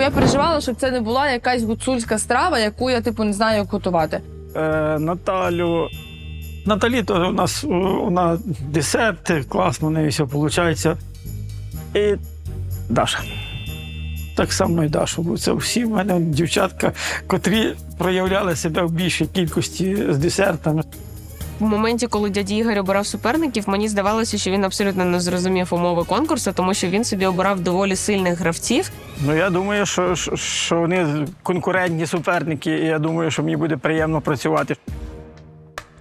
Я переживала, щоб це не була якась гуцульська страва, яку я типу не знаю, як готувати. Е, Наталю. Наталі теж у нас о, вона десерт, класно, в неї все виходить. І Даша. Так само і Дашу. Бо це всі в мене дівчатка, котрі проявляли себе в більшій кількості з десертами. В моменті, коли дядя Ігор обирав суперників, мені здавалося, що він абсолютно не зрозумів умови конкурсу, тому що він собі обирав доволі сильних гравців. Ну я думаю, що, що, що вони конкурентні суперники, і я думаю, що мені буде приємно працювати.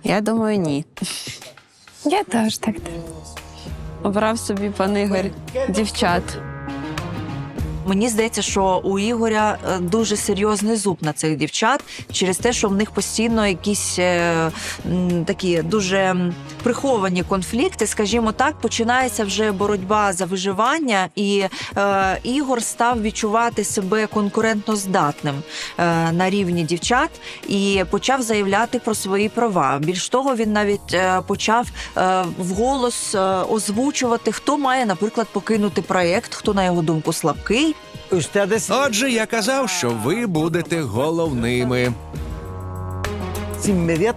Я думаю, ні. Я теж так. Обрав собі пан Ігор дівчат. Мені здається, що у Ігоря е, дуже серйозний зуб на цих дівчат через те, що в них постійно якісь е, такі дуже приховані конфлікти. Скажімо так, починається вже боротьба за виживання, і е, Ігор став відчувати себе конкурентно здатним е, на рівні дівчат і почав заявляти про свої права. Більш того, він навіть е, почав е, вголос е, озвучувати, хто має, наприклад, покинути проєкт, хто на його думку слабкий. Отже, я казав, що ви будете головними.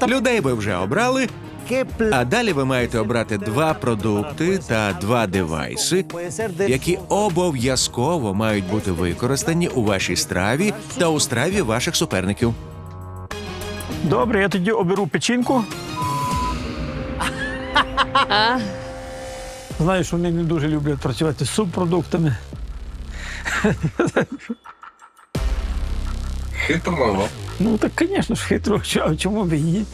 Людей ви вже обрали. А далі ви маєте обрати два продукти та два девайси, які обов'язково мають бути використані у вашій страві та у страві ваших суперників. Добре, я тоді оберу печінку. Знаю, що вони не дуже люблять працювати з субпродуктами. Хитро. Ну так, звісно ж, хитро, а чому б і ні?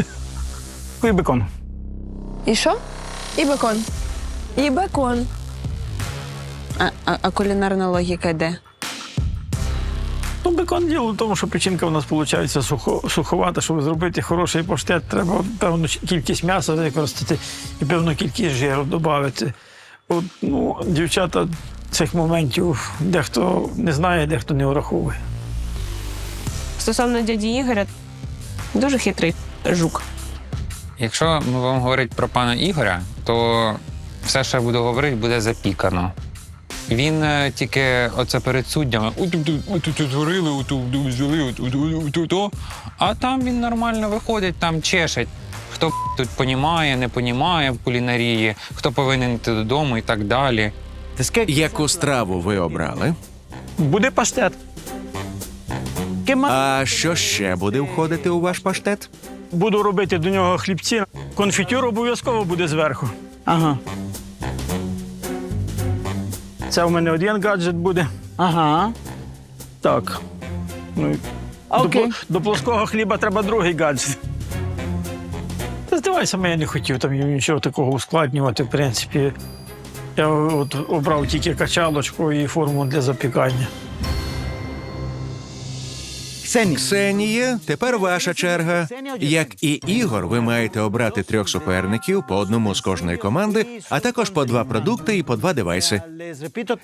І бекон. І що? І бекон. І бекон. А, а, а кулінарна логіка де? Ну, бекон діло в тому, що печінка у нас виходить сухо, суховата. Щоб зробити хороший паштет, треба певну кількість м'яса використати і певну кількість жиру додати. От, ну, дівчата цих моментів дехто не знає, дехто не враховує. Стосовно дяді Ігоря, дуже хитрий жук. Якщо ми вам говорити про пана Ігоря, то все, що я буду говорити, буде запікано. Він е, тільки оце перед суддями тут згорили, отут взяли, отут, а там він нормально виходить, там чешить. Хто тут понімає, не понімає в кулінарії, хто повинен йти додому і так далі. Яку страву ви обрали? Буде паштет. А що ще буде входити у ваш паштет? Буду робити до нього хлібці. Конфітюр обов'язково буде зверху. Ага. Це в мене один гаджет буде. Ага. Так. Ну, і до, до плоского хліба треба другий гаджет. Та здавайся, я не хотів там нічого такого ускладнювати, в принципі. Я от обрав тільки качалочку і форму для запікання. Ксенія, тепер ваша черга. Як і Ігор, ви маєте обрати трьох суперників по одному з кожної команди, а також по два продукти і по два девайси.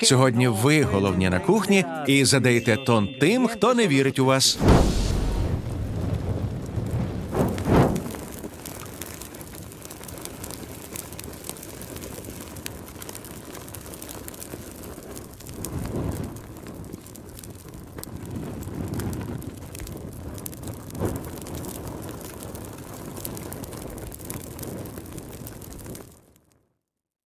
Сьогодні ви головні на кухні і задаєте тон тим, хто не вірить у вас.